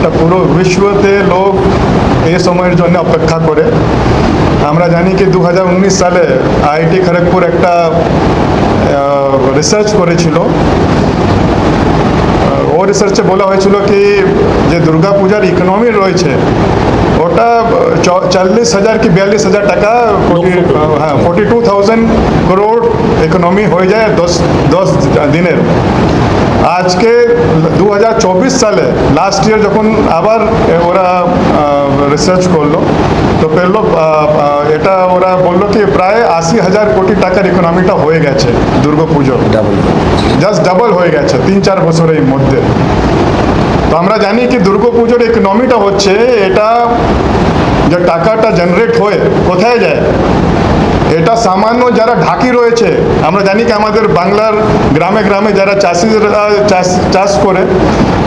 এটা পুরো বিশ্বতে লোক এই সময়ের জন্য অপেক্ষা করে। আমরা জানি কি দু হাজার উনিশ সালে আইআইটি খড়গপুর একটা রিসার্চ করেছিল। ও রিসার্চে বলা হয়েছিল কি যে দুর্গা পূজার ইকোনমি রয়েছে ওটা চল্লিশ হাজার কি বিয়াল্লিশ হাজার টাকা হ্যাঁ forty two thousand crore economy হয়ে যায় দশ দশ দিনের। আজকে দু হাজার চব্বিশ সালে লাস্ট ইয়ার যখন আবার ওরা রিসার্চ করল তো পেল এটা ওরা বলল কি প্রায় আশি হাজার কোটি টাকার ইকোনমিটা হয়ে গেছে দুর্গা পুজো ডাবল জাস্ট ডাবল হয়ে গেছে তিন চার বছরের মধ্যে। তো আমরা জানি কি দুর্গাপুজোর ইকোনমিটা হচ্ছে এটা যে টাকাটা জেনারেট হয়ে কোথায় যায়? এটা সামান্য যারা ঢাকি রয়েছে, আমরা জানি কি আমাদের বাংলার গ্রামে গ্রামে যারা চাষিরা, চাষ চাষ করে,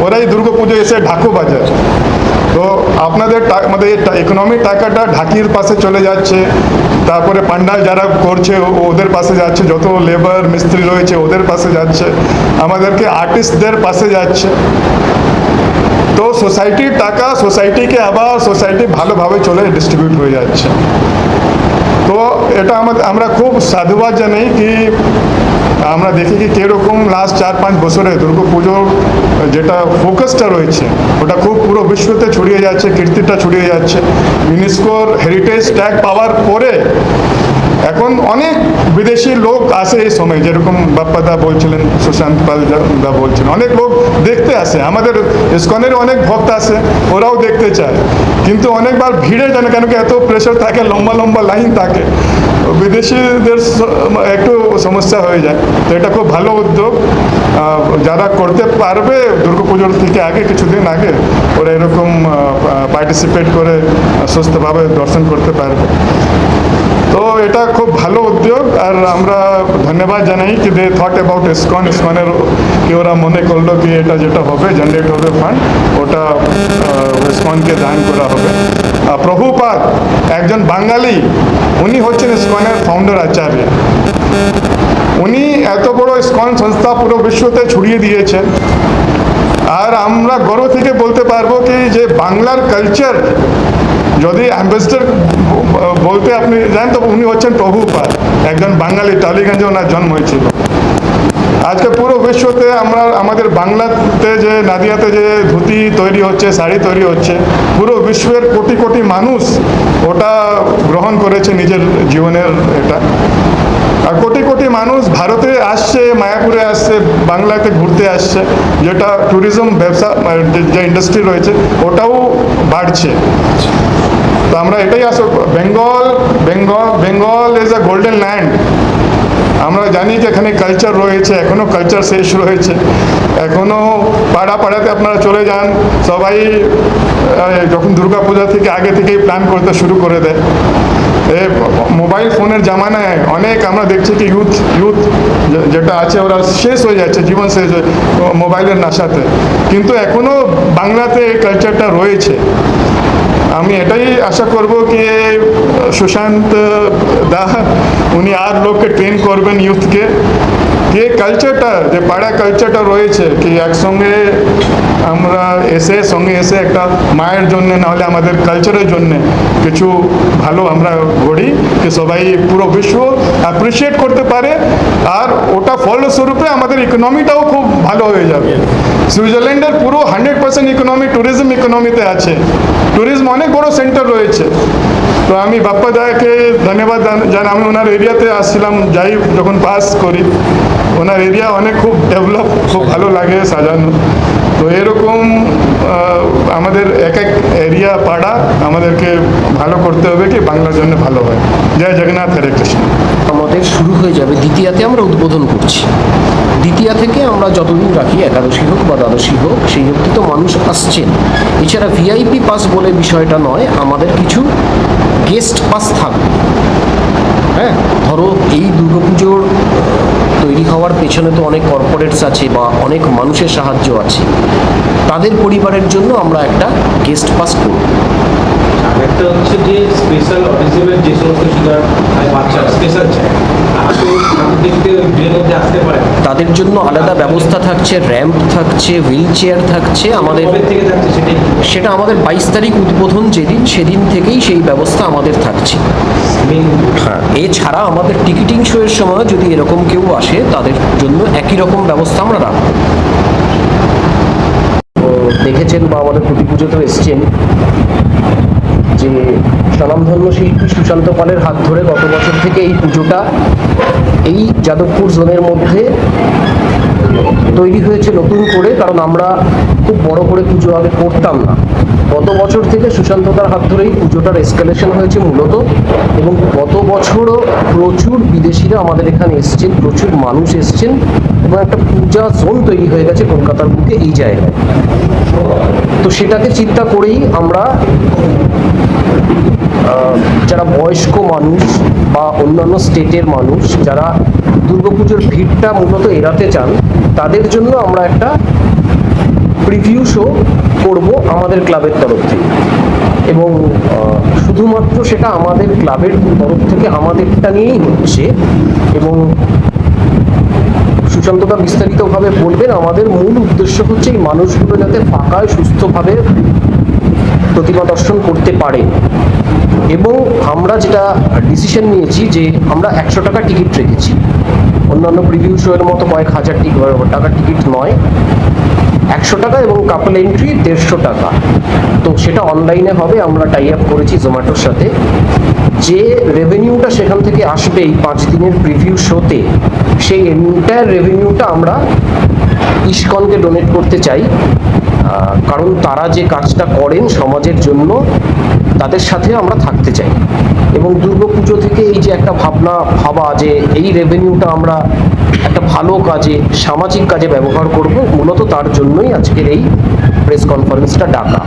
ওরাই দুর্গাপুজো এসে ঢাকু বাজার তো আপনাদের আমাদের ইকোনমির টাকাটা ঢাকির পাশে চলে যাচ্ছে, তারপরে পান্ডাল যারা করছে ওদের পাশে যাচ্ছে, যত লেবার মিস্ত্রি রয়েছে, ওদের পাশে যাচ্ছে, আমাদেরকে আর্টিস্টদের পাশে যাচ্ছে। তো সোসাইটির টাকা সোসাইটিকে আবার সোসাইটি ভালোভাবে চলে ডিস্ট্রিবিউট হয়ে যাচ্ছে। তো এটা আমরা খুব সাধুবাদ জানাই কি আমরা দেখি কি কীরকম লাস্ট চার পাঁচ বছরে দুর্গা পুজোর যেটা ফোকাসটা রয়েছে, ওটা খুব পুরো বিশ্বতে ছড়িয়ে যাচ্ছে, কীর্তিটা ছড়িয়ে যাচ্ছে। ইউনেস্কোর হেরিটেজ ট্যাগ পাওয়ার পরে এখন অনেক বিদেশি লোক আসে এই সময়, যেরকম বাপ্পাদা বলছিলেন, সুশান্ত পাল দা- বলছিলেন, অনেক লোক দেখতে আসে। আমাদের ইস্কনের অনেক ভক্ত আসে, ওরাও দেখতে চায়। কিন্তু অনেকবার ভিড়ে জানে কেন কি এত প্রেশার থাকে, লম্বা লম্বা লাইন থাকে। বিদেশিদের একটু সমস্যা হয়ে যায়। তো এটা খুব ভালো উদ্যোগ। যারা করতে পারবে দুর্গাপুজোর থেকে আগে, কিছুদিন আগে, ওরা এরকম পার্টিসিপেট করে, সুস্থভাবে দর্শন করতে পারবে। তো এটা খুব ভালো উদ্যোগ, আর আমরা ধন্যবাদ জানাই কি দে থট অ্যাবাউট ইসকন ইসকনের কি ওরা মনে করল কি এটা যেটা হবে জেনারেট হবে ফান্ড ওটা ইসকনকে দান করা হবে। আর প্রভুপাদ, একজন বাঙালি, উনি হচ্ছেন ইসকনের ফাউন্ডার আচার্য। উনি এত বড় ইসকন সংস্থা পুরো বিশ্বতে ছড়িয়ে দিয়েছেন। আর আমরা গর্ব থেকে বলতে পারব কি যে বাংলার কালচার যদি অ্যাম্বাসেডর বলতে আপনি জানেন তো উনি হচ্ছেন প্রভু প্রভুপাদ, একজন বাঙালি, টালিগঞ্জে ওনার জন্ম হয়েছিল। আজকে পুরো বিশ্বতে আমরা, আমাদের বাংলাতে যে, নাদিয়াতে যে ধুতি তৈরি হচ্ছে, শাড়ি তৈরি হচ্ছে, পুরো বিশ্বের কোটি কোটি মানুষ ওটা গ্রহণ করেছে নিজের জীবনের এটা। আর কোটি কোটি মানুষ ভারতে আসছে, মায়াপুরে আসছে, বাংলাতে ঘুরতে আসছে, যেটা ট্যুরিজম ব্যবসা, যে ইন্ডাস্ট্রি রয়েছে, ওটাও বাড়ছে। তো আমরা এটাই আশা Bengal Bengal Bengal is a golden land আমরা জানি যে এখানে কালচার রয়েছে এখনও কালচার শেষ রয়েছে। এখনও পাড়া পাড়াতে আপনারা চলে যান, সবাই যখন দুর্গা পূজা থেকে আগে থেকেই প্ল্যান করতে শুরু করে দেয়। এ মোবাইল ফোনের জামানায় অনেক আমরা দেখছি কি ইউথ ইউথ যেটা আছে, ওরা শেষ হয়ে যাচ্ছে, জীবন শেষ হয়ে মোবাইলের নাশাতে। কিন্তু এখনও বাংলাতে এই কালচারটা রয়েছে। আমি এটাই আশা করব কি সুশান্ত দা উনি আর লোককে ট্রেন করবেন ইউথকে যে কালচারটা যে পাড়া কালচারটা রয়েছে, কি একসঙ্গে আমরা এসে, সঙ্গে এসে একটা মায়ের জন্য নাহলে আমাদের কালচারের জন্য কিছু ভালো আমরা গড়ি যে সবাই পুরো বিশ্ব অ্যাপ্রিসিয়েট করতে পারে, আর ওটা ফলস্বরূপে আমাদের ইকোনমিটাও খুব ভালো হয়ে যাবে। সুইজারল্যান্ডের পুরো হান্ড্রেড পার্সেন্ট ইকোনমি ট্যুরিজম ইকোনমিতে আছে। ট্যুরিজম অনেক বড় সেন্টার রয়েছে। তো আমি বাপ্পা দাকে ধন্যবাদ জান আমি ওনার এরিয়াতে আসছিলাম, যাই যখন পাস করি। ওনার এরিয়া অনেক খুব ডেভেলপ, খুব ভালো লাগে সাজানো। তো এরকম আমাদের এক এক এরিয়া পাড়া আমাদেরকে ভালো করতে হবে কি বাংলার জন্য ভালো হয়। জয় জগন্নাথ, হরে কৃষ্ণ। আমাদের শুরু হয়ে যাবে, দ্বিতীয়াতে আমরা উদ্বোধন করছি। দ্বিতীয়া থেকে আমরা যতদিন রাখি, একাদশী হোক বা দ্বাদশী হোক, সেই অবধি তো মানুষ আসছেন। এছাড়া ভিআইপি পাস বলে বিষয়টা নয়, আমাদের কিছু গেস্ট পাস থাকবে। হ্যাঁ ধরো এই দুর্গাপুজোর তৈরি হওয়ার পেছনে তো অনেক কর্পোরেটস আছে বা অনেক মানুষের সাহায্য আছে। তাদের পরিবারের জন্য আমরা একটা গেস্ট পাস করব। একটা হচ্ছে যে স্পেশাল অটিজমের যে সমস্ত বাচ্চা স্পেশাল চাই তাদের জন্য আলাদা ব্যবস্থা থাকছে র্যাম্প থাকছে হুইল চেয়ার থাকছে আমাদের সেটা? আমাদের বাইশ তারিখ উদ্বোধন যেদিন সেদিন থেকেই সেই ব্যবস্থা আমাদের থাকছে। হ্যাঁ। এছাড়া আমাদের টিকিটিং শো এর সময় যদি এরকম কেউ আসে তাদের জন্য একই রকম ব্যবস্থা আমরা রাখব। তো দেখেছেন বা আমাদের প্রতি পুজোতেও এসছেন? যে স্বনামধন্য শিল্পী সুশান্ত পালের হাত ধরে গত বছর থেকে এই পুজোটা এই যাদবপুর জোনের মধ্যে তৈরি হয়েছে নতুন করে, কারণ আমরা খুব বড় করে পুজো আগে করতাম না। গত বছর থেকে সুশান্ততার হাত ধরেই পুজোটার এসকালেশন হয়েছে মূলত এবং গত বছরও প্রচুর বিদেশিরা আমাদের এখানে এসছেন, প্রচুর মানুষ এসছেন এবং একটা পূজা জোন তৈরি হয়ে গেছে কলকাতার বুকে এই জায়গায়। তো সেটাকে চিন্তা করেই আমরা যারা বয়স্ক মানুষ বা অন্যান্য স্টেটের মানুষ, যারা দুর্গাপুজোর ভিড়টা মূলত এড়াতে চান, তাদের জন্য আমরা একটা প্রিভিউ শো করব আমাদের ক্লাবের তরফ থেকে। এবং শুধুমাত্র সেটা আমাদের ক্লাবের তরফ থেকে আমাদেরটা নিয়েই হচ্ছে এবং সুশান্তদা বিস্তারিতভাবে বলবেন, আমাদের মূল উদ্দেশ্য হচ্ছে এই মানুষগুলো যাতে ফাঁকায় সুস্থভাবে প্রতিমা দর্শন করতে পারে। এবং আমরা যেটা ডিসিশন নিয়েছি যে আমরা একশো টাকা টিকিট রেখেছি। অন্যান্য প্রিভিউ শো এর মতো কয়েক হাজার টিকিট টাকার টিকিট নয়। একশো টাকা এবং কাপল এন্ট্রি দেড়শো টাকা। তো সেটা অনলাইনে হবে, আমরা টাই আপ করেছি জোম্যাটোর সাথে। যে রেভিনিউটা সেখান থেকে আসবে এই পাঁচ দিনের প্রিভিউ শোতে সেই এন্টায়ার রেভিনিউটা আমরা ইস্কনকে ডোনেট করতে চাই। কারণ তারা যে কাজটা করেন সমাজের জন্য তাদের সাথে আমরা থাকতে চাই। এবং দুর্গাপুজো থেকে এই যে একটা ভাবনা, ভাবা যে এই রেভিনিউটা আমরা একটা ভালো কাজে, সামাজিক কাজে ব্যবহার করব, মূলত তার জন্যই আজকের এই প্রেস কনফারেন্সটা ডাকা।